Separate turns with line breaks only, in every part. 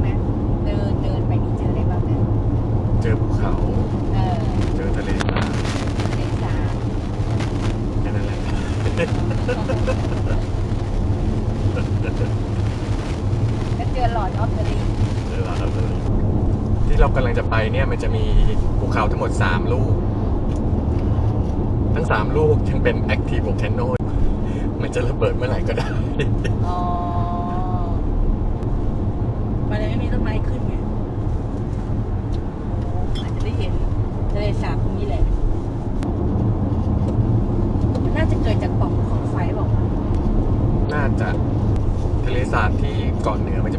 ไหมเดินเดินไปนี่เจ
อ
อะไรบ้างเนี่
เจอภูเขา
เออ
เจอทะเลสาบ
ทะเลสาบ
แค่นั้นแหละ
แล้วเจอหลอดออฟเดอะริง
เจอเราแล้วเลที่เรากำลังจะไปเนี่ยมันจะมีภูเขาทั้งหมด 3 ลูก ทั้ง 3 ลูกยังเป็น active volcano มันจะระเบิดเมื่อไหร่ก็ได้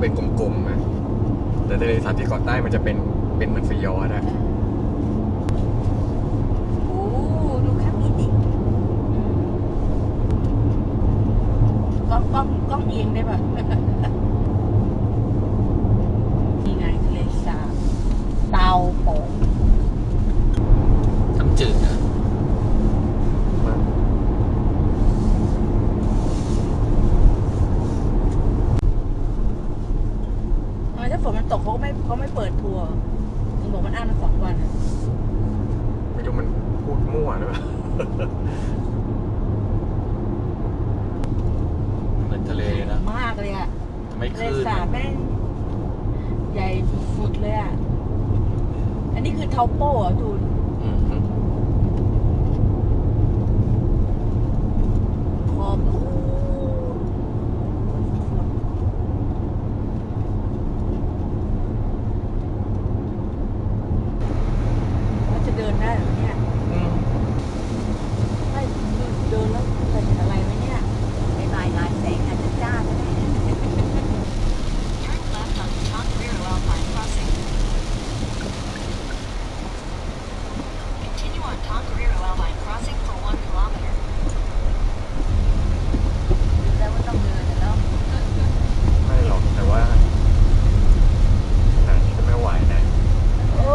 จะเป็
นกลมๆนะแต่ทะเลสาบที่เกาะใต้มันจะเป็นเป็นเหมือนสยอร์ดอะ
โอ้ดูครับนี่ดิ
กล้องกล้องกล้องเอียงได้ป่ะ นี่ไงทะเลสาบ
เตาโป่ง
น้ำจืดนะ
ทำไมถ้าฝนมันตก เขาก็ไม่เขาไม่เปิดทัวร์ถึงบอกมันอ้างมาสองวันอะ
ไม่รู้มันพูดมั่วหรือเปล่า
เหมือนทะเลนะ
มากเลยอะ
ไม่
ทะเล
คลื่น
สาบแม่งใหญ่สุดๆเลยอะอันนี้คือเทาโป้เหรอจูน
อืมฮึ
ขอบลูว่าจะเดินได้เหรอเนี่ย
อืม
ไม่เดินแล้วจะเห็นอะไรไหมเนี่ย
ในหลายหลายแสงอาจจะจ้าก็ได้
Turn left on Tongariro Alpine Crossing. Continue on Tongariro Alpine Crossing for one kilometer.
ดูแล้วว่าต้องเดินอะเนาะ
ไม่หรอกแต่ว่าขนาดนี้ก็ไม่ไหวนะ
โอ้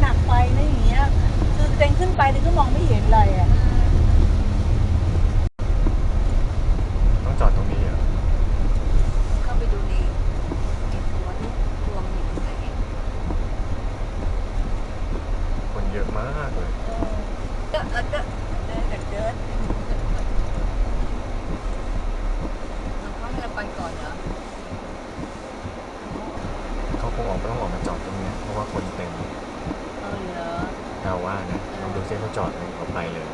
หนักไปนะอย่างเงี้ย คือเต็งขึ้นไปเต็งก็มองไม่เห็นเลยอะ
ต้องจอดตรงนี้เหรอ
เข้าไปดูในในตัวนี่ตัวมันอยู่ตรงไหน
คนเยอะมากเลย
เออแล้วก็
เดินแต่เดิน
เราเขาให้เราไปก่อนเหรอ
เขาคงออกต้องออกมาจอดตรงเนี้ยเพราะว่าคนเต็ม
เออเหรอ
เราว่านะลองดูซิเขาจอดไหมเขาไปเลย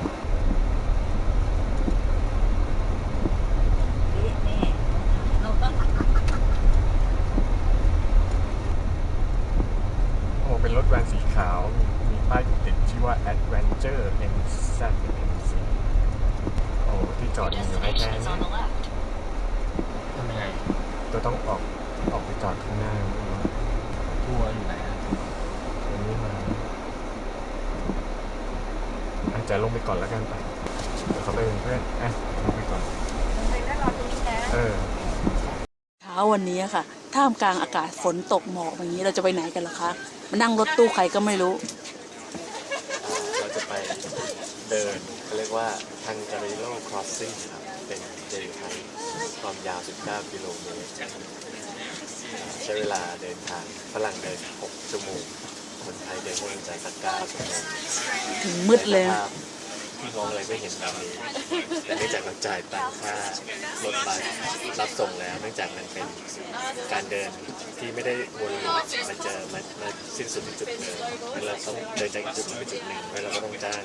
นี่นี่เราต้อง
โอ้เป็นรถแวนสีขาวมีป้ายติดชื่อว่า Adventure NZ NC โอ้ที่จอด
Your
มันอยู่ให้แค่
destination is
นี้
on the left.
ทำยังไง
ตัวต้องออกออกไปจอดข้างหน้า
ทัวร์อยู่ไหนอะ
ตรงนี้มาอา จจะลงไปก่อนแล้วกันไปเดี๋ยวเขาไปเป็นเพื่อนอะลงไปก่อน
เราไปนั่งรอตรงนี้นะ
เออ
เช้าวันนี้ค่ะ ท่ามกลางอากาศฝนตกหมอกอย่างนี้เราจะไปไหนกันล่ะคะ มานั่งรถตู้ใครก็ไม่รู้
เราจะไปเดินเขาเรียกว่าทางการิโลครอสซิ่งครับ เป็นเดินไทยความยาว 19 กิโลเมตร ใช้เวลาเดินทางฝรั่งเดิน 6 ชั่วโมง คนไทยเดินก็จะสัก9ชั่วโมง
ถึงมืดเลย
ภาพมองอะไรไม่เห็นแบบนี้ แต่เนื่องจากเราจ่ายตังค่ารถบัสรับส่งแล้วเนื่องจากมันเป็นการเดินที่ไม่ได้วนลูปมาเจอมามาสิ้นสุดที่จุดเดิมแล้วเราต้องเดินจากจุดหนึ่งไปจุดหนึ่งแล้วเราก็ต้องจ้าง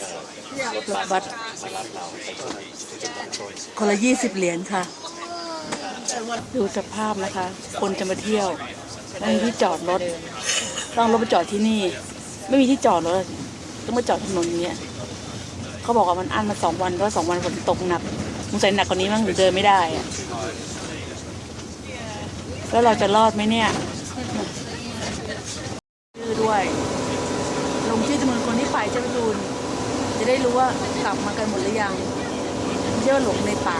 เอ่อรถบัสมารับเราไปที่จุดตั้งต้น
คนละยี่สิบเหรียญค่ะ ดูสภาพนะคะ คนจะมาเที่ยวไม่มีที่จอดรถ ต้องรถมาจอดที่นี่ ไม่มีที่จอดรถต้องมาจอดถนนอย่างเงี้ยเขาบอกว่ามันอั้นมาสองวันเพราะสองวันฝนตกหนักสงสัยหนักกว่านี้มั้งเดินไม่ได้อะแล้วเราจะรอดไหมเนี่ยชื่อด้วย ลงชื่อจำนวนคนที่ไปเจ้าดูนจะได้รู้ว่ากลับมากันหมดหรือยังไม่ใช่ว่าหลงในป่า